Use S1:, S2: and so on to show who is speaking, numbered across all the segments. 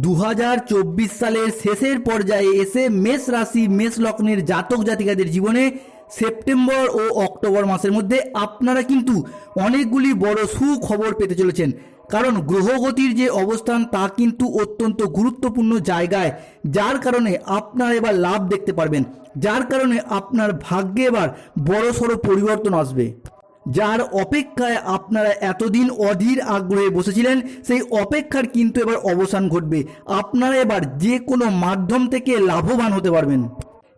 S1: দু হাজার চব্বিশ সালের শেষের পর্যায়ে এসে মেষ রাশি, মেষ লগ্নের জাতক জাতিকাদের জীবনে সেপ্টেম্বর ও অক্টোবর মাসের মধ্যে আপনারা কিন্তু অনেকগুলি বড় সুখবর পেতে চলেছেন। কারণ গ্রহগতির যে অবস্থান তা কিন্তু অত্যন্ত গুরুত্বপূর্ণ জায়গায়, যার কারণে আপনারা এবার লাভ দেখতে পারবেন। যার কারণে আপনার ভাগ্যে এবার বড় সড়ো পরিবর্তন আসবে। যার অপেক্ষায় আপনারা এতদিন অধীর আগ্রহে বসেছিলেন, সেই অপেক্ষার কিন্তু এবার অবসান ঘটবে। আপনারা এবার যে কোনো মাধ্যম থেকে লাভবান হতে পারবেন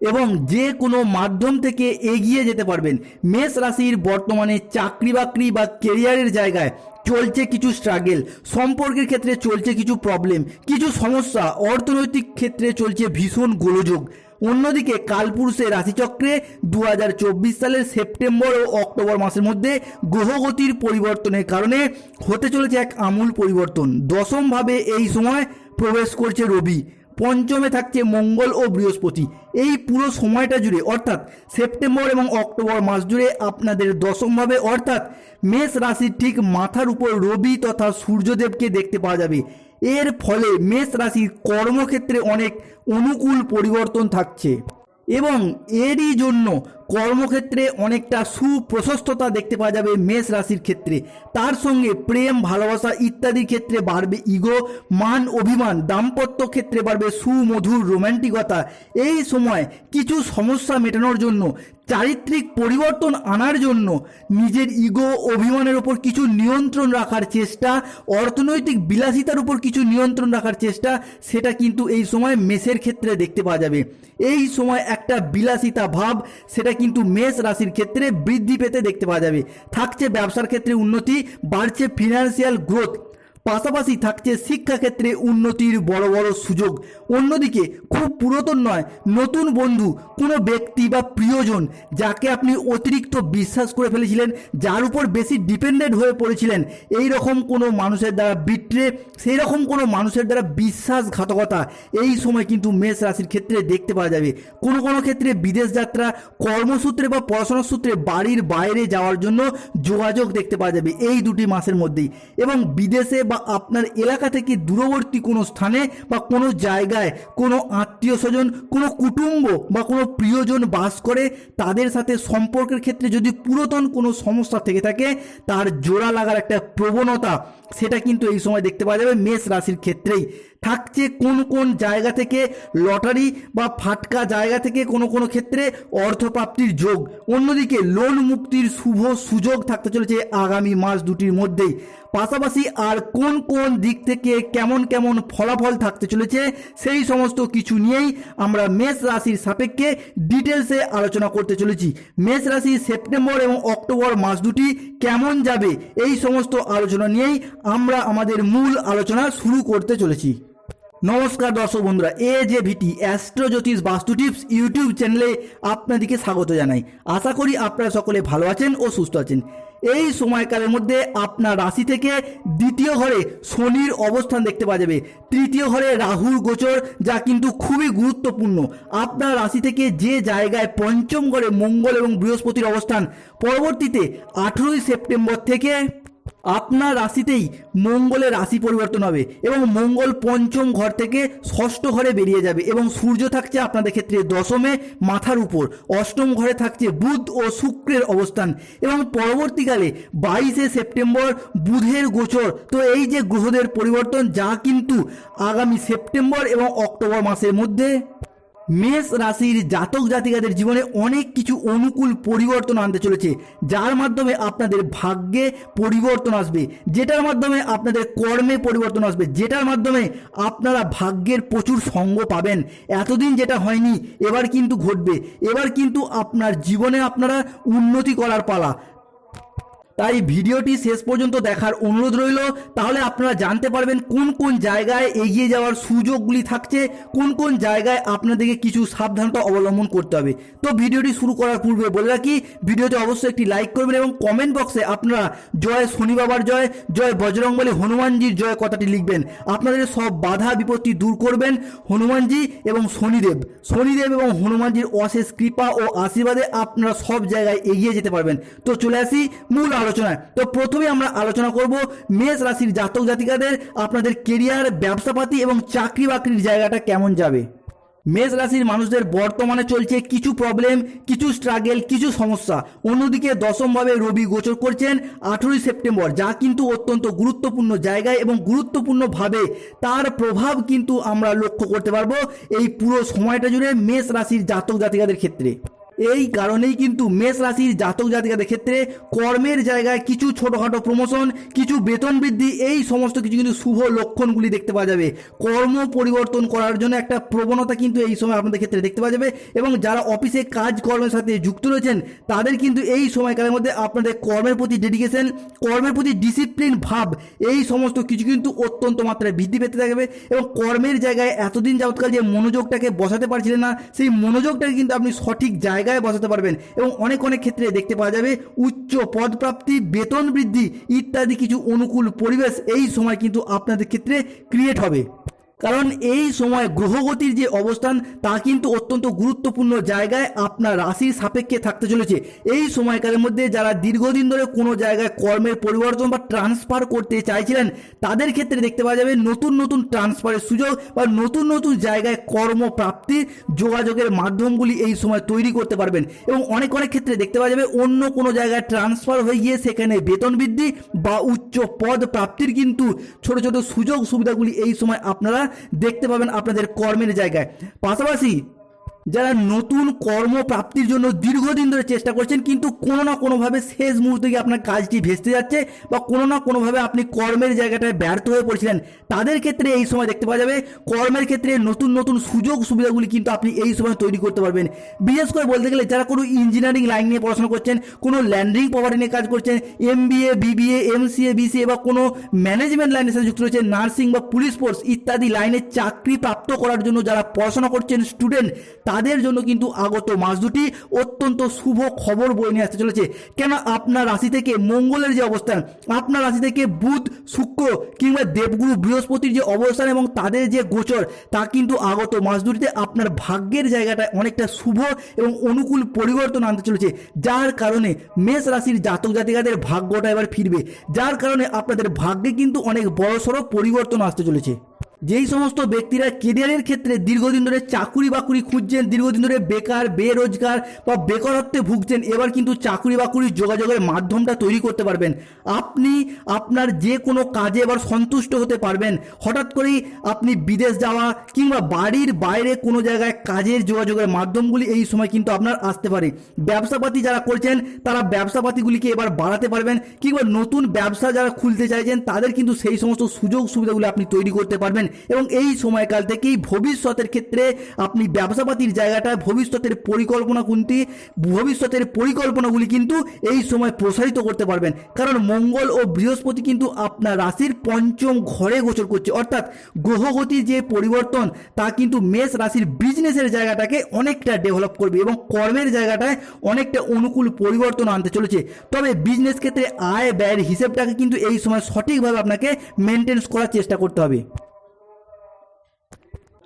S1: এবং যে কোনো মাধ্যম থেকে এগিয়ে যেতে পারবেন। মেষ রাশির বর্তমানে চাকরি বাকরি বা কেরিয়ারের জায়গায় চলছে কিছু স্ট্রাগেল সম্পর্কের ক্ষেত্রে চলছে কিছু প্রবলেম কিছু সমস্যা, অর্থনৈতিক ক্ষেত্রে চলছে ভীষণ গোলযোগ। অন্যদিকে কালপুরুষের রাশিচক্রে দু হাজার চব্বিশ সালের সেপ্টেম্বর ও অক্টোবর মাসের মধ্যে গ্রহগতির পরিবর্তনের কারণে হতে চলেছে এক আমূল পরিবর্তন। দশমভাবে এই সময় প্রবেশ করছে রবি। পঞ্চমে থাকছে মঙ্গল ও বৃহস্পতি। এই পুরো সময়টা জুড়ে, অর্থাৎ সেপ্টেম্বর এবং অক্টোবর মাস জুড়ে আপনাদের দশমভাবে, অর্থাৎ মেষ রাশির ঠিক মাথার উপর রবি তথা সূর্যদেবকে দেখতে পাওয়া যাবে। এর ফলে মেষ রাশির কর্মক্ষেত্রে অনেক অনুকূল পরিবর্তন থাকছে এবং এরই জন্য কর্মক্ষেত্রে অনেকটা সুপ্রশস্ততা দেখতে পাওয়া যাবে মেষ রাশির ক্ষেত্রে। তার সঙ্গে প্রেম, ভালোবাসা ইত্যাদির ক্ষেত্রে বাড়বে ইগো, মান অভিমান, দাম্পত্য ক্ষেত্রে বাড়বে সুমধুর রোম্যান্টিকতা। এই সময় কিছু সমস্যা মেটানোর জন্য, চারিত্রিক পরিবর্তন আনার জন্য নিজের ইগো, অভিমানের উপর কিছু নিয়ন্ত্রণ রাখার চেষ্টা, অর্থনৈতিক বিলাসিতার উপর কিছু নিয়ন্ত্রণ রাখার চেষ্টা, সেটা কিন্তু এই সময় মেষের ক্ষেত্রে দেখতে পাওয়া যাবে। এই সময় একটা বিলাসিতা ভাব, সেটা কিন্তু মেষ রাশির ক্ষেত্রে বৃদ্ধি পেতে দেখতে পাওয়া যাবে। থাকছে ব্যবসার ক্ষেত্রে উন্নতি, বাড়ছে ফিনান্সিয়াল গ্রোথ পাশাপাশি থাকছে শিক্ষাক্ষেত্রে উন্নতির বড় বড় সুযোগ। অন্যদিকে, খুব পুরাতন নয়, নতুন বন্ধু, কোনো ব্যক্তি বা প্রিয়জন যাকে আপনি অতিরিক্ত বিশ্বাস করে ফেলেছিলেন, যার উপর বেশি ডিপেন্ডেন্ট হয়ে পড়েছিলেন এই রকম কোনো মানুষের দ্বারা বিট্রে সেই রকম কোনো মানুষের দ্বারা বিশ্বাসঘাতকতা, এই সময় কিন্তু মেষ রাশির ক্ষেত্রে দেখতে পাওয়া যাবে। কোনো কোনো ক্ষেত্রে বিদেশ যাত্রা, কর্মসূত্রে বা পড়াশোনার সূত্রে বাড়ির বাইরে যাওয়ার জন্য যোগাযোগ দেখতে পাওয়া যাবে, এই দুটি মাসের মধ্যেই। এবং বিদেশে বা আপনার এলাকা থেকে দূরবর্তী কোনো স্থানে বা কোনো জায়গায় কোনো আত্মীয় স্বজন, কোনো কুটুম্ব বা কোনো প্রিয়জন বাস করে, তাদের সাথে সম্পর্কের ক্ষেত্রে যদি পুরাতন কোনো সমস্যা থেকে থাকে, তার জোড়া লাগার একটা প্রবণতা, সেটা কিন্তু এই সময় দেখতে পাওয়া যাবে মেষ রাশির ক্ষেত্রেই। থাকছে কোন কোন জায়গা থেকে লটারি বা ফাটকা জায়গা থেকে কোনো কোনো ক্ষেত্রে অর্থপ্রাপ্তির যোগ। অন্যদিকে লোন মুক্তির শুভ সুযোগ থাকতে চলেছে আগামী মাস দুটির মধ্যেই। পাশাপাশি আর কোন কোন দিক থেকে কেমন কেমন ফলাফল থাকতে চলেছে সেই সমস্ত কিছু নিয়েই আমরা মেষ রাশির সাপেক্ষে ডিটেলসে আলোচনা করতে চলেছি। মেষ রাশি সেপ্টেম্বর এবং অক্টোবর মাস দুটি কেমন যাবে এই সমস্ত আলোচনা নিয়েই আমরা আমাদের মূল আলোচনা শুরু করতে চলেছি। নমস্কার দর্শক বন্ধুরা এ যে ভিটি অ্যাস্ট্রো জ্যোতিষ বাস্তু টিপস ইউটিউব চ্যানেলে আপনাদেরকে স্বাগত জানাই। আশা করি আপনারা সকলে ভালো আছেন ও সুস্থ আছেন। এই সময়কালের মধ্যে আপনার রাশি থেকে দ্বিতীয় ঘরে শনির অবস্থান দেখতে পাওয়া যাবে। তৃতীয় ঘরে রাহুর গোচর, যা কিন্তু খুবই গুরুত্বপূর্ণ। আপনার রাশি থেকে যে জায়গায় পঞ্চম ঘরে মঙ্গল এবং বৃহস্পতির অবস্থান, পরবর্তীতে আঠেরোই সেপ্টেম্বর থেকে আপনার রাশিতেই মঙ্গলের রাশি পরিবর্তন হবে এবং মঙ্গল পঞ্চম ঘর থেকে ষষ্ঠ ঘরে বেরিয়ে যাবে এবং সূর্য থাকছে আপনাদের ক্ষেত্রে দশমে মাথার উপর, অষ্টম ঘরে থাকছে বুধ ও শুক্রের অবস্থান এবং পরবর্তীকালে বাইশে সেপ্টেম্বর বুধের গোচর। তো এই যে গ্রহদের পরিবর্তন, যা কিন্তু আগামী সেপ্টেম্বর এবং অক্টোবর মাসের মধ্যে মেষ রাশির জাতক জাতিকাদের জীবনে অনেক কিছু অনুকূল পরিবর্তন আনতে চলেছে, যার মাধ্যমে আপনাদের ভাগ্যে পরিবর্তন আসবে, যেটার মাধ্যমে আপনাদের কর্মে পরিবর্তন আসবে, যেটার মাধ্যমে আপনারা ভাগ্যের প্রচুর সঙ্গ পাবেন। এতদিন যেটা হয়নি, এবার কিন্তু ঘটবে। এবার কিন্তু আপনার জীবনে আপনারা উন্নতি করার পালা। তাই ভিডিওটি শেষ পর্যন্ত দেখার অনুরোধ রইল। তাহলে আপনারা জানতে পারবেন কোন কোন জায়গায় এগিয়ে যাওয়ার সুযোগগুলি থাকছে, কোন কোন জায়গায় আপনাদেরকে কিছু সাবধানতা অবলম্বন করতে হবে। তো ভিডিওটি শুরু করার পূর্বে বলে রাখি, ভিডিওতে অবশ্যই একটি লাইক করবেন এবং কমেন্ট বক্সে আপনারা জয় শনি বাবার জয় জয় বজরংবলী হনুমানজির জয় কথাটি লিখবেন। আপনাদের সব বাধা বিপত্তি দূর করবেন হনুমানজি এবং শনিদেব। শনিদেব এবং হনুমানজির অশেষ কৃপা ও আশীর্বাদে আপনারা সব জায়গায় এগিয়ে যেতে পারবেন। তো চলে আসি মূল আলোচনায়। তো প্রথমে আমরা আলোচনা করব মেষ রাশির জাতক জাতিকাদের আপনাদের কেরিয়ার ব্যবসাপাতি এবং চাকরি বাকরির জায়গাটা কেমন যাবে। মেষ রাশির মানুষদের বর্তমানে চলছে কিছু প্রবলেম কিছু স্ট্রাগেল কিছু সমস্যা। অন্যদিকে দশমভাবে রবি গোচর করছেন আঠেরোই সেপ্টেম্বর, যা কিন্তু অত্যন্ত গুরুত্বপূর্ণ জায়গায় এবং গুরুত্বপূর্ণভাবে তার প্রভাব কিন্তু আমরা লক্ষ্য করতে পারব এই পুরো সময়টা জুড়ে মেষ রাশির জাতক জাতিকাদের ক্ষেত্রে। এই কারণেই কিন্তু মেষ রাশির জাতক জাতিকাদের ক্ষেত্রে কর্মের জায়গায় কিছু ছোটোখাটো প্রমোশন কিছু বেতন বৃদ্ধি, এই সমস্ত কিছু কিন্তু শুভ লক্ষণগুলি দেখতে পাওয়া যাবে। কর্ম পরিবর্তন করার জন্য একটা প্রবণতা কিন্তু এই সময় আপনাদের ক্ষেত্রে দেখতে পাওয়া যাবে এবং যারা অফিসে কাজ কর্মের সাথে যুক্ত রয়েছেন, তাদের কিন্তু এই সময়কালের মধ্যে আপনাদের কর্মের প্রতি ডেডিকেশন কর্মের প্রতি ডিসিপ্লিন ভাব, এই সমস্ত কিছু কিন্তু অত্যন্ত মাত্রায় বৃদ্ধি পেতে থাকবে এবং কর্মের জায়গায় এতদিন যাবৎকাল যে মনোযোগটাকে বসাতে পারছিলেন না, সেই মনোযোগটাকে কিন্তু আপনি সঠিক জায়গায় বসাতে পারবেন এবং অনেক অনেক ক্ষেত্রে দেখতে পাওয়া যাবে উচ্চ পদপ্রাপ্তি, বেতন বৃদ্ধি ইত্যাদি কিছু অনুকূল পরিবেশ এই সময় কিন্তু আপনাদের ক্ষেত্রে ক্রিয়েট হবে। কারণ এই সময় গ্রহগতির যে অবস্থান, তা কিন্তু অত্যন্ত গুরুত্বপূর্ণ জায়গায় আপনার রাশির সাপেক্ষে থাকতে চলেছে। এই সময়কালের মধ্যে যারা দীর্ঘদিন ধরে কোনো জায়গায় কর্মের পরিবর্তন বা ট্রান্সফার করতে চাইছিলেন, তাদের ক্ষেত্রে দেখতে পাওয়া যাবে নতুন নতুন ট্রান্সফারের সুযোগ বা নতুন নতুন জায়গায় কর্মপ্রাপ্তির যোগাযোগের মাধ্যমগুলি এই সময় তৈরি করতে পারবেন। এবং অনেক অনেক ক্ষেত্রে দেখতে পাওয়া যাবে অন্য কোনো জায়গায় ট্রান্সফার হয়ে গিয়ে সেখানে বেতন বৃদ্ধি বা উচ্চ পদ প্রাপ্তির কিন্তু ছোট ছোট সুযোগ সুবিধাগুলি এই সময় আপনারা দেখতে পাবেন আপনাদের কর্মের জায়গায়। পাশাপাশি যারা নতুন কর্মপ্রাপ্তির জন্য দীর্ঘদিন ধরে চেষ্টা করছেন, কিন্তু কোনো না কোনোভাবে শেষ মুহূর্তে গিয়ে আপনার কাজটি ভেস্তে যাচ্ছে বা কোনো না কোনোভাবে আপনি কর্মের জায়গাটায় ব্যর্থ হয়ে পড়ছিলেন, তাদের ক্ষেত্রে এই সময় দেখতে পাওয়া যাবে। কর্মের ক্ষেত্রে নতুন নতুন সুযোগ সুবিধাগুলি কিন্তু আপনি এই সময় তৈরি করতে পারবেন। বিশেষ করে বলতে গেলে যারা কোনো ইঞ্জিনিয়ারিং লাইন নিয়ে পড়াশোনা করছেন, কোনো ল্যান্ডিং প্রপার্টি নিয়ে কাজ করছেন MBA BBA, MCA, BCA বা কোনো ম্যানেজমেন্ট লাইনের সাথে যুক্ত রয়েছে নার্সিং বা পুলিশ ফোর্স ইত্যাদি লাইনে চাকরি প্রাপ্ত করার জন্য যারা পড়াশোনা করছেন স্টুডেন্ট তাদের জন্য কিন্তু আগত মাস দুটি অত্যন্ত শুভ খবর বয়ে নিয়ে আসতে চলেছে। কেন আপনার রাশি থেকে মঙ্গলের যে অবস্থান, আপনার রাশি থেকে বুধ, শুক্র কিংবা দেবগুরু বৃহস্পতির যে অবস্থান এবং তাদের যে গোচর, তা কিন্তু আগত মাস দুটিতে আপনার ভাগ্যের জায়গাটায় অনেকটা শুভ এবং অনুকূল পরিবর্তন আনতে চলেছে। যার কারণে মেষ রাশির জাতক জাতিকাদের ভাগ্যটা এবার ফিরবে। যার কারণে আপনাদের ভাগ্যে কিন্তু অনেক বড়সড় পরিবর্তন আসতে চলেছে। যেই সমস্ত ব্যক্তিরা কেরিয়ারের ক্ষেত্রে দীর্ঘদিন ধরে চাকুরি বাকুরি খুঁজছেন, দীর্ঘদিন ধরে বেকার, বেরোজগার বা বেকারত্বে ভুগছেন, এবার কিন্তু চাকুরি বাকুরির যোগাযোগের মাধ্যমটা তৈরি করতে পারবেন। আপনি আপনার যে কোনো কাজে এবার সন্তুষ্ট হতে পারবেন। হঠাৎ করেই আপনি বিদেশ যাওয়া কিংবা বাড়ির বাইরে কোনো জায়গায় কাজের যোগাযোগের মাধ্যমগুলি এই সময় কিন্তু আপনার আসতে পারে। ব্যবসাপাতি যারা করছেন, তারা ব্যবসাপাতিগুলিকে এবার বাড়াতে পারবেন কিংবা নতুন ব্যবসা যারা খুলতে চাইছেন, তাদের কিন্তু সেই সমস্ত সুযোগ সুবিধাগুলো আপনি তৈরি করতে পারবেন। এবং এই সময়কাল থেকেই ভবিষ্যতের ক্ষেত্রে আপনি ব্যবসাপাতির জায়গাটায় ভবিষ্যতের পরিকল্পনা কোনটি, ভবিষ্যতের পরিকল্পনাগুলি কিন্তু এই সময় প্রসারিত করতে পারবেন। কারণ মঙ্গল ও বৃহস্পতি কিন্তু আপনার রাশির পঞ্চম ঘরে গোচর করছে। অর্থাৎ গ্রহগতির যে পরিবর্তন, তা কিন্তু মেষ রাশির বিজনেসের জায়গাটাকে অনেকটা ডেভেলপ করবে এবং কর্মের জায়গাটায় অনেকটা অনুকূল পরিবর্তন আনতে চলেছে। তবে বিজনেস ক্ষেত্রে আয় ব্যয়ের হিসেবটাকে কিন্তু এই সময় সঠিকভাবে আপনাকে মেনটেন্স করার চেষ্টা করতে হবে।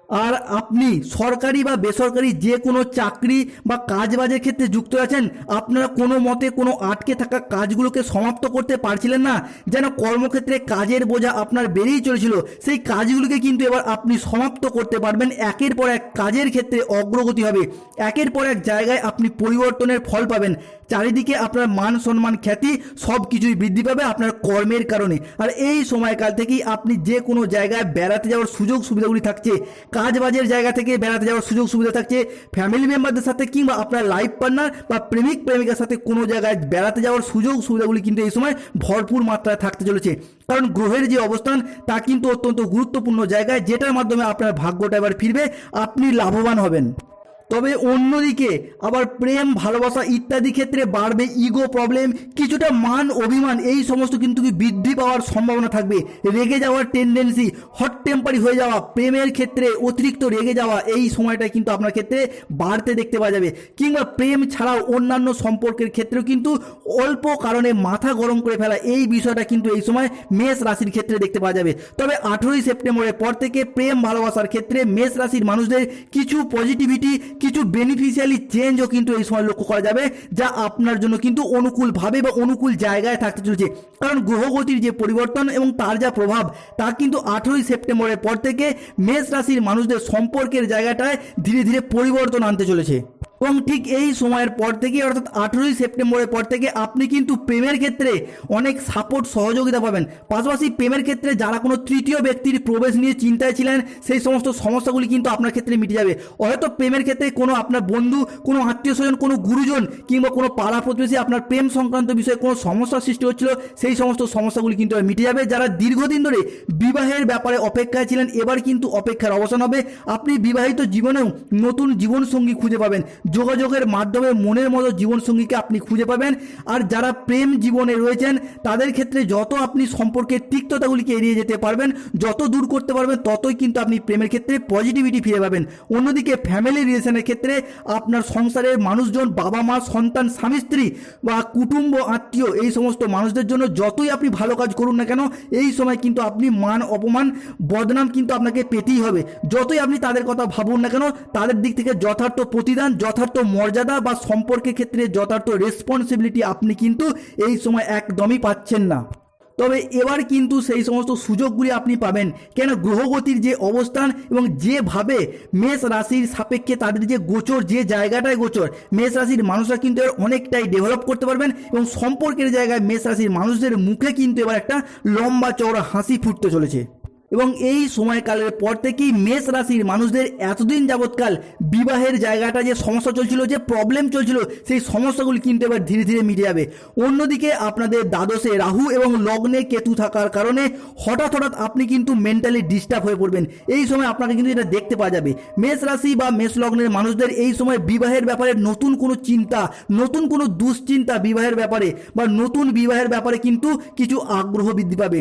S1: আর আপনি সরকারি বা বেসরকারি যে কোনো চাকরি বা কাজবাজের ক্ষেত্রে যুক্ত আছেন, আপনারা কোনো মতে কোনো আটকে থাকা কাজগুলোকে সমাপ্ত করতে পারছিলেন না, যেন কর্মক্ষেত্রে কাজের বোঝা আপনার বেড়েই চলেছিল, সেই কাজগুলোকে কিন্তু এবার আপনি সমাপ্ত করতে পারবেন। একের পর এক কাজের ক্ষেত্রে অগ্রগতি হবে, একের পর এক জায়গায় আপনি পরিবর্তনের ফল পাবেন। চারিদিকে আপনার মান সম্মান খ্যাতি সব কিছুই বৃদ্ধি পাবে আপনার কর্মের কারণে। আর এই সময়কাল থেকেই আপনি যে কোনো জায়গায় বেড়াতে যাওয়ার সুযোগ সুবিধাগুলি থাকছে। কাজ বাজের জায়গা থেকে বেড়াতে যাওয়ার সুযোগ সুবিধা থাকছে। ফ্যামিলি মেম্বারদের সাথে কিংবা আপনার লাইফ পার্টনার বা প্রেমিক প্রেমিকার সাথে কোনো জায়গায় বেড়াতে যাওয়ার সুযোগ সুবিধাগুলি কিন্তু এই সময় ভরপুর মাত্রায় থাকতে চলেছে। কারণ গ্রহের যে অবস্থান, তা কিন্তু অত্যন্ত গুরুত্বপূর্ণ জায়গায় যেটার মাধ্যমে আপনার ভাগ্যটা এবার ফিরবে, আপনি লাভবান হবেন। তবে অন্যদিকে আবার প্রেম, ভালোবাসা ইত্যাদি ক্ষেত্রে বাড়বে ইগো প্রবলেম কিছুটা মান অভিমান, এই সমস্ত কিন্তু কি বৃদ্ধি পাওয়ার সম্ভাবনা থাকবে। রেগে যাওয়ার টেন্ডেন্সি হট টেম্পারি হয়ে যাওয়া, প্রেমের ক্ষেত্রে অতিরিক্ত রেগে যাওয়া, এই সময়টা কিন্তু আপনার ক্ষেত্রে বাড়তে দেখতে পাওয়া যাবে। কিংবা প্রেম ছাড়াও অন্যান্য সম্পর্কের ক্ষেত্রেও কিন্তু অল্প কারণে মাথা গরম করে ফেলা, এই বিষয়টা কিন্তু এই সময় মেষ রাশির ক্ষেত্রে দেখতে পাওয়া যাবে। তবে আঠেরোই সেপ্টেম্বরের পর থেকে প্রেম, ভালোবাসার ক্ষেত্রে মেষ রাশির মানুষদের কিছু পজিটিভিটি কিছু বেনিফিশিয়ালি চেঞ্জও কিন্তু এই সময় লক্ষ্য করা যাবে, যা আপনার জন্য কিন্তু অনুকূলভাবে বা অনুকূল জায়গায় থাকতে চলেছে। কারণ গ্রহগতির যে পরিবর্তন এবং তার যা প্রভাব, তা কিন্তু আঠেরোই সেপ্টেম্বরের পর থেকে মেষ রাশির মানুষদের সম্পর্কের জায়গাটায় ধীরে ধীরে পরিবর্তন আনতে চলেছে। এবং ঠিক এই সময়ের পর থেকে অর্থাৎ আঠেরোই সেপ্টেম্বরের পর থেকে আপনি কিন্তু প্রেমের ক্ষেত্রে অনেক সাপোর্ট সহযোগিতা পাবেন। পাশাপাশি প্রেমের ক্ষেত্রে যারা কোনো তৃতীয় ব্যক্তির প্রবেশ নিয়ে চিন্তায় ছিলেন, সেই সমস্ত সমস্যাগুলি কিন্তু আপনার ক্ষেত্রে মিটে যাবে। হয়তো প্রেমের ক্ষেত্রে কোনো আপনার বন্ধু, কোনো আত্মীয় স্বজন, কোনো গুরুজন কিংবা কোনো পাড়া প্রতিবেশী আপনার প্রেম সংক্রান্ত বিষয়ে কোনো সমস্যার সৃষ্টি হচ্ছিল, সেই সমস্ত সমস্যাগুলি কিন্তু মিটে যাবে। যারা দীর্ঘদিন ধরে বিবাহের ব্যাপারে অপেক্ষায় ছিলেন, এবার কিন্তু অপেক্ষার অবসান হবে। আপনি বিবাহিত জীবনেও নতুন জীবনসঙ্গী খুঁজে পাবেন। যোগাযোগের মাধ্যমে মনের মতো জীবনসঙ্গীকে আপনি খুঁজে পাবেন। আর যারা প্রেম জীবনে রয়েছেন, তাদের ক্ষেত্রে যত আপনি সম্পর্কের তিক্ততাগুলিকে এড়িয়ে যেতে পারবেন, যত দূর করতে পারবেন, ততই কিন্তু আপনি প্রেমের ক্ষেত্রে পজিটিভিটি ফিরে পাবেন। অন্যদিকে ফ্যামিলি রিলেশনের ক্ষেত্রে আপনার সংসারের মানুষজন, বাবা মা, সন্তান, স্বামী, স্ত্রী বা কুটুম্ব, আত্মীয়, এই সমস্ত মানুষদের জন্য যতই আপনি ভালো কাজ করুন না কেন, এই সময় কিন্তু আপনি মান, অপমান, বদনাম কিন্তু আপনাকে পেতেই হবে। যতই আপনি তাদের কথা ভাবুন না কেন, তাদের দিক থেকে যথার্থ প্রতিদান যথার্থ মর্যাদা বা সম্পর্কের ক্ষেত্রে যথার্থ রেসপন্সিবিলিটি আপনি কিন্তু এই সময় একদমই পাচ্ছেন না। তবে এবার কিন্তু সেই সমস্ত সুযোগগুলি আপনি পাবেন। কেন? গ্রহগতির যে অবস্থান এবং যেভাবে মেষ রাশির সাপেক্ষে তাদের যে গোচর, যে জায়গাটায় গোচর, মেষ রাশির মানুষরা কিন্তু এবার অনেকটাই ডেভেলপ করতে পারবেন এবং সম্পর্কের জায়গায় মেষ রাশির মানুষদের মুখে কিন্তু এবার একটা লম্বা চওড়া হাসি ফুটতে চলেছে। এবং এই সময়কালের পর থেকেই মেষ রাশির মানুষদের এতদিন যাবৎকাল বিবাহের জায়গাটা যে সমস্যা চলছিল, যে প্রবলেম চলছিল, সেই সমস্যাগুলি কিন্তু এবার ধীরে ধীরে মিটে যাবে। অন্যদিকে আপনাদের দ্বাদশে রাহু এবং লগ্নে কেতু থাকার কারণে হঠাৎ হঠাৎ আপনি কিন্তু মেন্টালি ডিস্টার্ব হয়ে পড়বেন। এই সময় আপনাকে কিন্তু এটা দেখতে পাওয়া যাবে। মেষ রাশি বা মেষ লগ্নের মানুষদের এই সময় বিবাহের ব্যাপারে নতুন কোনো চিন্তা, নতুন কোনো দুশ্চিন্তা বিবাহের ব্যাপারে বা নতুন বিবাহের ব্যাপারে কিন্তু কিছু আগ্রহ বৃদ্ধি পাবে।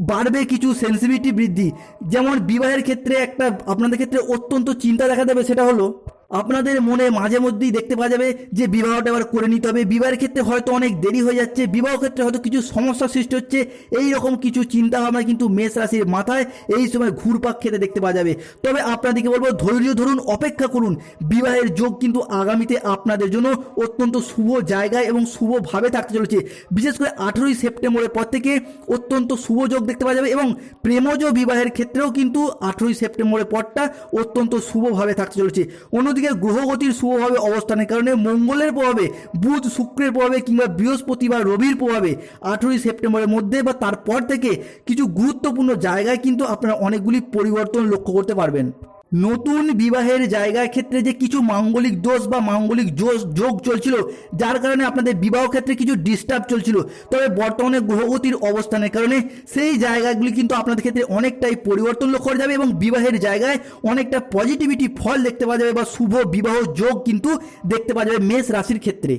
S1: বাড়বে কিছু সেন্সিটিভিটি বৃদ্ধি। যেমন বিবাহের ক্ষেত্রে একটা, আপনাদের ক্ষেত্রে অত্যন্ত চিন্তা দেখা দেবে, সেটা হলো আপনাদের মনে মাঝে মধ্যেই দেখতে পাওয়া যাবে যে বিবাহটা এবার করে নিতে হবে। বিবাহের ক্ষেত্রে হয়তো অনেক দেরি হয়ে যাচ্ছে, বিবাহ ক্ষেত্রে হয়তো কিছু সমস্যার সৃষ্টি হচ্ছে এই রকম কিছু চিন্তা ভাবনা কিন্তু মেষ রাশির মাথায় এই সময় ঘুরপাক খেতে দেখতে পাওয়া যাবে। তবে আপনাদেরকে বলব, ধৈর্য ধরুন, অপেক্ষা করুন। বিবাহের যোগ কিন্তু আগামীতে আপনাদের জন্য অত্যন্ত শুভ জায়গায় এবং শুভভাবে থাকতে চলেছে। বিশেষ করে আঠেরোই সেপ্টেম্বরের পর থেকে অত্যন্ত শুভ যোগ দেখতে পাওয়া যাবে এবং প্রেমজ বিবাহের ক্ষেত্রেও কিন্তু আঠেরোই সেপ্টেম্বরের পরটা অত্যন্ত শুভভাবে থাকতে চলেছে। অন্যদিকে গ্রহগতির শুভভাবে অবস্থানের কারণে মঙ্গলের প্রভাবে, বুধ শুক্রের প্রভাবে কিংবা বৃহস্পতি বা রবির প্রভাবে আঠেরোই সেপ্টেম্বরের মধ্যে বা তারপর থেকে কিছু গুরুত্বপূর্ণ জায়গায় কিন্তু আপনারা অনেকগুলি পরিবর্তন লক্ষ্য করতে পারবেন। নতুন বিবাহের জায়গার ক্ষেত্রে যে কিছু মাঙ্গলিক দোষ বা মাঙ্গলিক যোগ চলছিল, যার কারণে আপনাদের বিবাহ ক্ষেত্রে কিছু ডিস্টার্ব চলছিল। তবে বর্তমানে গ্রহগতির অবস্থানের কারণে সেই জায়গাগুলি কিন্তু আপনাদের ক্ষেত্রে অনেকটাই পরিবর্তন লক্ষ্য করা যাবে এবং বিবাহের জায়গায় অনেকটা পজিটিভিটি ফল দেখতে পাওয়া যাবে বা শুভ বিবাহ যোগ কিন্তু দেখতে পাওয়া যাবে মেষ রাশির ক্ষেত্রে।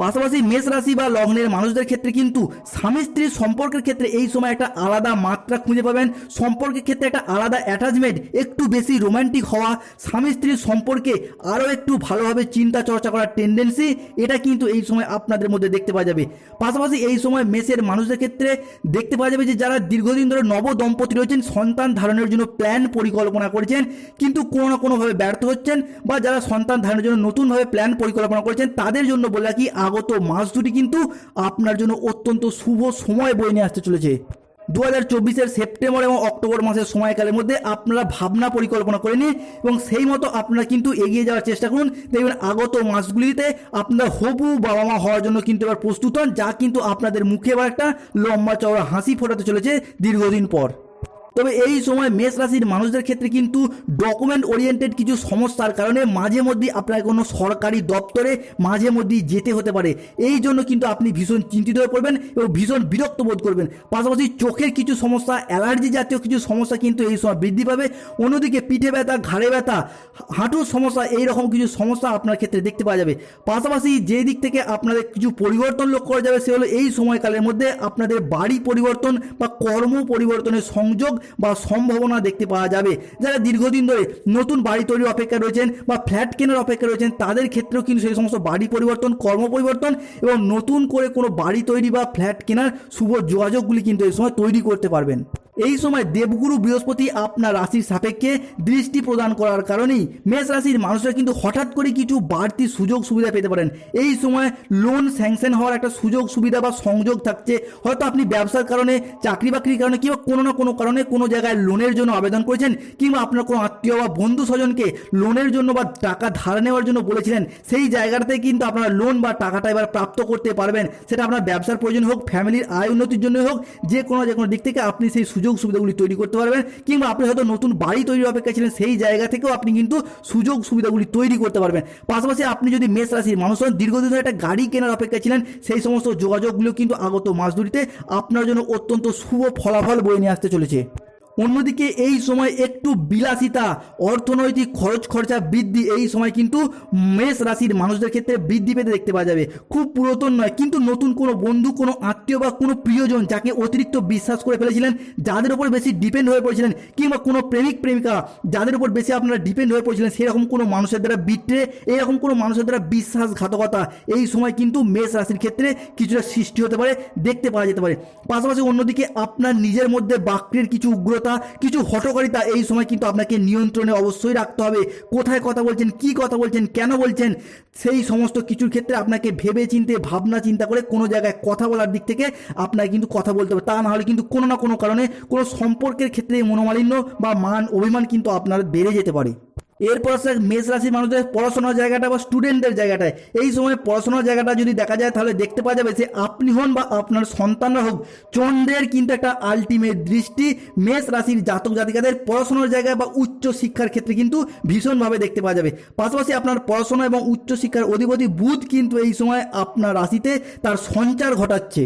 S1: পাশাপাশি মেষ রাশি বা লগ্নের মানুষদের ক্ষেত্রে কিন্তু স্বামী স্ত্রীর সম্পর্কের ক্ষেত্রে এই সময় একটা আলাদা মাত্রা খুঁজে পাবেন। সম্পর্কের ক্ষেত্রে একটা আলাদা অ্যাটাচমেন্ট একটু বেশি রোম্যান্টিক হওয়া, স্বামী স্ত্রীর সম্পর্কে আরও একটু ভালোভাবে চিন্তা চর্চা করার টেন্ডেন্সি এটা কিন্তু এই সময় আপনাদের মধ্যে দেখতে পাওয়া যাবে। পাশাপাশি এই সময় মেষের মানুষদের ক্ষেত্রে দেখতে পাওয়া যাবে যে যারা দীর্ঘদিন ধরে নব দম্পতি রয়েছেন, সন্তান ধারণের জন্য প্ল্যান পরিকল্পনা করেছেন, কিন্তু কোনো না কোনোভাবে ব্যর্থ হচ্ছেন বা যারা সন্তান ধারণের জন্য নতুনভাবে প্ল্যান পরিকল্পনা করেছেন, তাদের জন্য বলে রাখি আগত মাস দুটি কিন্তু আপনার জন্য অত্যন্ত শুভ সময় বয়ে নিয়ে আসতে চলেছে। দু হাজার চব্বিশের সেপ্টেম্বর এবং অক্টোবর মাসের সময়কালের মধ্যে আপনারা ভাবনা পরিকল্পনা করে নিন এবং সেই মতো আপনারা কিন্তু এগিয়ে যাওয়ার চেষ্টা করুন। দেখবেন আগত মাসগুলিতে আপনারা হবু বাবা মা হওয়ার জন্য কিন্তু এবার প্রস্তুত হন, যা কিন্তু আপনাদের মুখে এবার একটা লম্বা চওড়া হাসি ফোটাতে চলেছে দীর্ঘদিন পর। তবে এই সময় মেষ রাশির মানুষদের ক্ষেত্রে কিন্তু ডকুমেন্ট ওরিয়েন্টেড কিছু সমস্যার কারণে মাঝে মধ্যেই আপনার কোনো সরকারি দপ্তরে মাঝে মধ্যেই যেতে হতে পারে। এই জন্য কিন্তু আপনি ভীষণ চিন্তিত হয়ে পড়বেন এবং ভীষণ বিরক্ত বোধ করবেন। পাশাপাশি চোখের কিছু সমস্যা, অ্যালার্জি জাতীয় কিছু সমস্যা কিন্তু এই সময় বৃদ্ধি পাবে। অন্যদিকে পিঠে ব্যথা, ঘাড়ে ব্যথা, হাঁটুর সমস্যা এই রকম কিছু সমস্যা আপনার ক্ষেত্রে দেখতে পাওয়া যাবে। পাশাপাশি যে দিক থেকে আপনাদের কিছু পরিবর্তন লক্ষ্য করা যাবে সে হলো এই সময়কালের মধ্যে আপনাদের বাড়ি পরিবর্তন বা কর্ম পরিবর্তনের সংযোগ বা সম্ভাবনা দেখতে পাওয়া যাবে। যারা দীর্ঘদিন ধরে নতুন বাড়ি তৈরির অপেক্ষা রয়েছেন বা ফ্ল্যাট কেনার অপেক্ষা রয়েছেন, তাদের ক্ষেত্রেও কিন্তু সেই সমস্ত বাড়ি পরিবর্তন, কর্ম পরিবর্তন এবং নতুন করে কোনো বাড়ি তৈরি বা ফ্ল্যাট কেনার শুভ যোগাযোগগুলি কিন্তু এই সময় তৈরি করতে পারবেন। এই সময় দেবগুরু বৃহস্পতি আপনার রাশির সাপেক্ষে দৃষ্টি প্রদান করার কারণেই মেষ রাশির মানুষরা কিন্তু হঠাৎ করে কিছু বাড়তি সুযোগ সুবিধা পেতে পারেন। এই সময় লোন স্যাংশন হওয়ার একটা সুযোগ সুবিধা বা সংযোগ থাকছে। হয়তো আপনি ব্যবসার কারণে, চাকরি বাকরির কারণে কিংবা কোনো না কোনো কারণে কোনো জায়গায় লোনের জন্য আবেদন করেছেন কিংবা আপনার কোনো আত্মীয় বা বন্ধু স্বজনকে লোনের জন্য বা টাকা ধার নেওয়ার জন্য বলেছিলেন, সেই জায়গাটাতে কিন্তু আপনারা লোন বা টাকাটা এবার প্রাপ্ত করতে পারবেন। সেটা আপনার ব্যবসার প্রয়োজন হোক ফ্যামিলির আয় উন্নতির জন্য হোক, যে কোনো যে কোনো দিক থেকে আপনি সেই সুযোগ সুবিধাগুলি তৈরি করতে পারবেন, কিংবা আপনি হয়তো নতুন বাড়ি তৈরি অপেক্ষা ছিলেন, সেই জায়গা থেকেও আপনি কিন্তু সুযোগ সুবিধাগুলি তৈরি করতে পারবেন। পাশাপাশি আপনি যদি মেষ রাশির মানুষ হন, দীর্ঘদিন ধরে একটা গাড়ি কেনার অপেক্ষা ছিলেন, সেই সমস্ত যোগাযোগগুলো কিন্তু আগত মাস দুটিতে আপনার জন্য অত্যন্ত শুভ ফলাফল বয়ে নিয়ে আসতে চলেছে। অন্যদিকে এই সময় একটু বিলাসিতা, অর্থনৈতিক খরচ খরচা বৃদ্ধি, এই সময় কিন্তু মেষ রাশির মানুষদের ক্ষেত্রে বৃদ্ধি পেতে দেখতে পাওয়া যাবে। খুব পুরাতন নয়, কিন্তু নতুন কোনো বন্ধু, কোনো আত্মীয় বা কোনো প্রিয়জন যাকে অতিরিক্ত বিশ্বাস করে ফেলেছিলেন, যাদের উপর বেশি ডিপেন্ড হয়ে পড়েছিলেন, কিংবা কোনো প্রেমিক, প্রেমিকা যাদের উপর বেশি আপনারা ডিপেন্ড হয়ে পড়েছিলেন, সেরকম কোনো মানুষের দ্বারা বিট্রে, এরকম কোনো মানুষের দ্বারা বিশ্বাসঘাতকতা, এই সময় কিন্তু মেষ রাশির ক্ষেত্রে কিছুটা সৃষ্টি হতে পারে, দেখতে পাওয়া যেতে পারে। পাশাপাশি অন্যদিকে আপনার নিজের মধ্যে বাক্যের কিছু উগ্রতা কিছু হটকারিতা এই সময় কিন্তু আপনাকে নিয়ন্ত্রণে অবশ্যই রাখতে হবে। কোথায় কথা বলছেন, কি কথা বলছেন, কেন বলছেন, সেই সমস্ত কিছুর ক্ষেত্রে আপনাকে ভেবে চিনতে ভাবনা চিন্তা করে কোনো জায়গায় কথা বলার দিক থেকে আপনাকে কিন্তু কথা বলতে হবে। তা না হলে কিন্তু কোনো না কোনো কারণে কোনো সম্পর্কের ক্ষেত্রে মনোমালিন্য বা মান অভিমান কিন্তু আপনার বেড়ে যেতে পারে। এরপর আসে মেষ রাশির মানুষদের পড়াশোনার জায়গাটা বা স্টুডেন্টদের জায়গাটায়। এই সময় পড়াশোনার জায়গাটা যদি দেখা যায়, তাহলে দেখতে পাওয়া যাবে যে আপনি হন বা আপনার সন্তানরা হোক, চন্দ্রের কিন্তু একটা আলটিমেট দৃষ্টি মেষ রাশির জাতক জাতিকাদের পড়াশোনার জায়গায় বা উচ্চ শিক্ষার ক্ষেত্রে কিন্তু ভীষণভাবে দেখতে পাওয়া যাবে। পাশাপাশি আপনার পড়াশোনা এবং উচ্চ শিক্ষার অধিপতি বুধ কিন্তু এই সময় আপনার রাশিতে তার সঞ্চার ঘটাচ্ছে।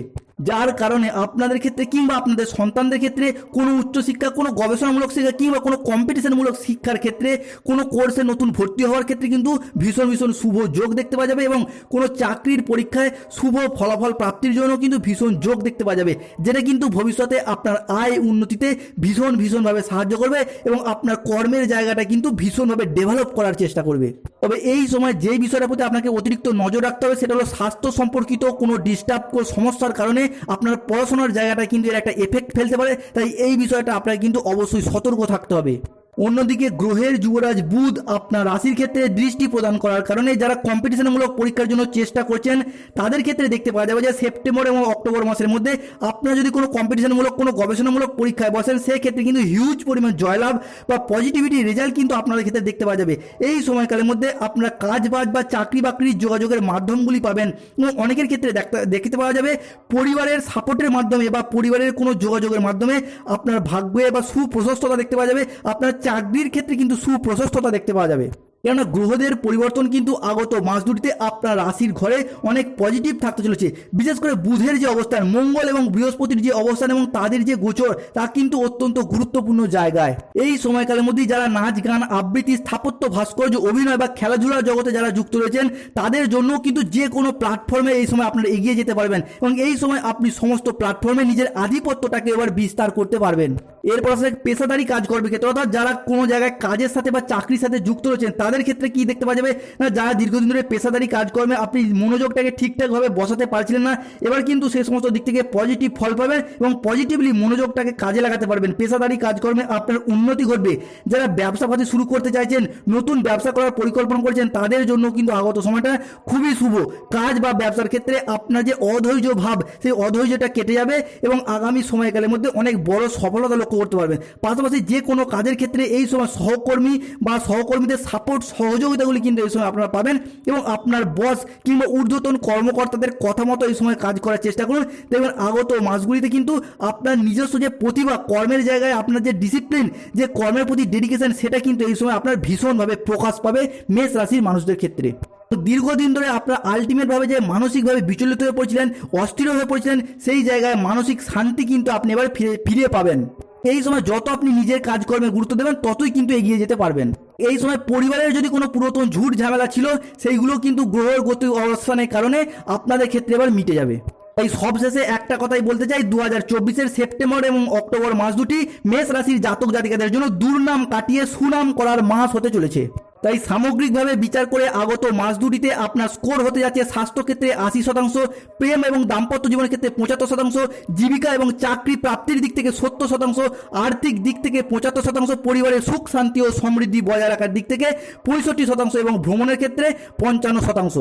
S1: যার কারণে আপনাদের ক্ষেত্রে কিংবা আপনাদের সন্তানদের ক্ষেত্রে কোনো উচ্চশিক্ষা কোনো গবেষণামূলক শিক্ষা কিংবা কোনো কম্পিটিশনমূলক শিক্ষার ক্ষেত্রে, কোনো কোর্সে নতুন ভর্তি হওয়ার ক্ষেত্রে কিন্তু ভীষণ ভীষণ শুভ যোগ দেখতে পাওয়া যাবে এবং কোনো চাকরির পরীক্ষায় শুভ ফলাফল প্রাপ্তির জন্য কিন্তু ভীষণ যোগ দেখতে পাওয়া যাবে, যেটা কিন্তু ভবিষ্যতে আপনার আয় উন্নতিতে ভীষণ, ভীষণভাবে সাহায্য করবে এবং আপনার কর্মের জায়গাটা কিন্তু ভীষণভাবে ডেভেলপ করার চেষ্টা করবে। তবে এই সময় যে বিষয়টার প্রতি আপনাকে অতিরিক্ত নজর রাখতে হবে, সেটা হলো স্বাস্থ্য সম্পর্কিত কোনো ডিস্টার্ব সমস্যার কারণে আপনার পড়াশোনার জায়গাটা কিন্তু এর একটা এফেক্ট ফেলতে পারে। তাই এই বিষয়টা আপনার কিন্তু অবশ্যই সতর্ক থাকতে হবে। অন্যদিকে গ্রহের যুবরাজ বুধ আপনার রাশির ক্ষেত্রে দৃষ্টি প্রদান করার কারণে যারা কম্পিটিশনমূলক পরীক্ষার জন্য চেষ্টা করছেন, তাদের ক্ষেত্রে দেখতে পাওয়া যাবে যে সেপ্টেম্বর এবং অক্টোবর মাসের মধ্যে আপনারা যদি কোনো কম্পিটিশনমূলক কোনো গবেষণামূলক পরীক্ষায় বসেন, সেক্ষেত্রে কিন্তু হিউজ পরিমাণ জয়লাভ বা পজিটিভিটি রেজাল্ট কিন্তু আপনাদের ক্ষেত্রে দেখতে পাওয়া যাবে। এই সময়কালের মধ্যে আপনারা কাজ বাজ বা চাকরি বাকরির যোগাযোগের মাধ্যমগুলি পাবেন এবং অনেকের ক্ষেত্রে দেখতে- পাওয়া যাবে পরিবারের সাপোর্টের মাধ্যমে বা পরিবারের কোনো যোগাযোগের মাধ্যমে আপনার ভাগ্যে বা সুপ্রশস্ততা দেখতে পাওয়া যাবে, আপনার চাকরির ক্ষেত্রে কিন্তু সুপ্রশস্ততা দেখতে পাওয়া যাবে। কেননা গ্রহদের পরিবর্তন কিন্তু আগত মাস দুটিতে আপনার রাশির ঘরে অনেক পজিটিভ থাকতে চলেছে। বিশেষ করে বুধের যে অবস্থান, মঙ্গল এবং বৃহস্পতির যে অবস্থান এবং তাদের যে গোচর, তা কিন্তু অত্যন্ত গুরুত্বপূর্ণ জায়গায়। এই সময়কালের মধ্যেই যারা নাচ, গান, আবৃত্তি, স্থাপত্য, ভাস্কর্য, অভিনয় বা খেলাধুলার জগতে যারা যুক্ত রয়েছেন, তাদের জন্য কিন্তু যে কোনো প্ল্যাটফর্মে এই সময় আপনারা এগিয়ে যেতে পারবেন এবং এই সময় আপনি সমস্ত প্ল্যাটফর্মে নিজের আধিপত্যটাকে এবার বিস্তার করতে পারবেন। এরপর আসলে পেশাদারি কাজ করবে ক্ষেত্রে, অর্থাৎ যারা কোনো জায়গায় কাজের সাথে বা চাকরির সাথে যুক্ত রয়েছেন, তাদের ক্ষেত্রে কি দেখতে পাওয়া যাবে? না, যারা দীর্ঘদিন ধরে পেশাদারি কাজকর্মে আপনি মনোযোগটাকে ঠিকঠাকভাবে বসাতে পারছিলেন না, এবার কিন্তু সেই সমস্ত দিক থেকে পজিটিভ ফল পাবেন এবং পজিটিভলি মনোযোগটাকে কাজে লাগাতে পারবেন। পেশাদারি কাজকর্মে আপনার উন্নতি ঘটবে। যারা ব্যবসা পাতি শুরু করতে চাইছেন, নতুন ব্যবসা করার পরিকল্পনা করছেন, তাদের জন্য কিন্তু আগত সময়টা খুবই শুভ। কাজ বা ব্যবসার ক্ষেত্রে আপনার যে অধৈর্য ভাব, সেই অধৈর্যটা কেটে যাবে এবং আগামী সময়কালের মধ্যে অনেক বড় সফলতা লক্ষ্য করতে পারবেন। পাশাপাশি যে কোনো কাজের ক্ষেত্রে এই সময় সহকর্মী বা সহকর্মীদের সাপোর্ট সহযোগিতাগুলি কিন্তু এই সময় আপনারা পাবেন এবং আপনার বস কিংবা ঊর্ধ্বতন কর্মকর্তাদের কথা মতো এই সময় কাজ করার চেষ্টা করুন। দেখবেন আগত মাসগুলিতে কিন্তু আপনার নিজস্ব যে প্রতিভা, কর্মের জায়গায় আপনার যে ডিসিপ্লিন যে কর্মের প্রতি ডেডিকেশন সেটা কিন্তু এই সময় আপনার ভীষণভাবে প্রকাশ পাবে মেষ রাশির মানুষদের ক্ষেত্রে। দীর্ঘদিন ধরে আপনার আলটিমেটভাবে যে মানসিকভাবে বিচলিত হয়ে পড়েছিলেন, অস্থির হয়ে পড়েছিলেন, সেই জায়গায় মানসিক শান্তি কিন্তু আপনি এবার ফিরে ফিরে পাবেন। এই সময় যত আপনি নিজের কাজকর্মে গুরুত্ব দেবেন, ততই কিন্তু এগিয়ে যেতে পারবেন। এই সময় পরিবারের যদি কোনো পুরাতন ঝুট ঝামেলা ছিল, সেইগুলো কিন্তু গ্রহের গতি অবস্থানের কারণে আপনাদের ক্ষেত্রে এবার মিটে যাবে। তাই সবশেষে একটা কথাই বলতে চাই দু হাজার চব্বিশের সেপ্টেম্বর এবং অক্টোবর মাস দুটি মেষ রাশির জাতক জাতিকাদের জন্য দুর্নাম কাটিয়ে সুনাম করার মাস হতে চলেছে। তাই সামগ্রিকভাবে বিচার করে আগত মাস দুটিতে আপনার স্কোর হতে যাচ্ছে স্বাস্থ্যক্ষেত্রে আশি শতাংশ, প্রেম এবং দাম্পত্য জীবনের ক্ষেত্রে পঁচাত্তর শতাংশ, জীবিকা এবং চাকরি প্রাপ্তির দিক থেকে সত্তর শতাংশ, আর্থিক দিক থেকে পঁচাত্তর শতাংশ, পরিবারের সুখ, শান্তি ও সমৃদ্ধি বজায় রাখার দিক থেকে পঁয়ষট্টি শতাংশ এবং ভ্রমণের ক্ষেত্রে পঞ্চান্ন শতাংশ।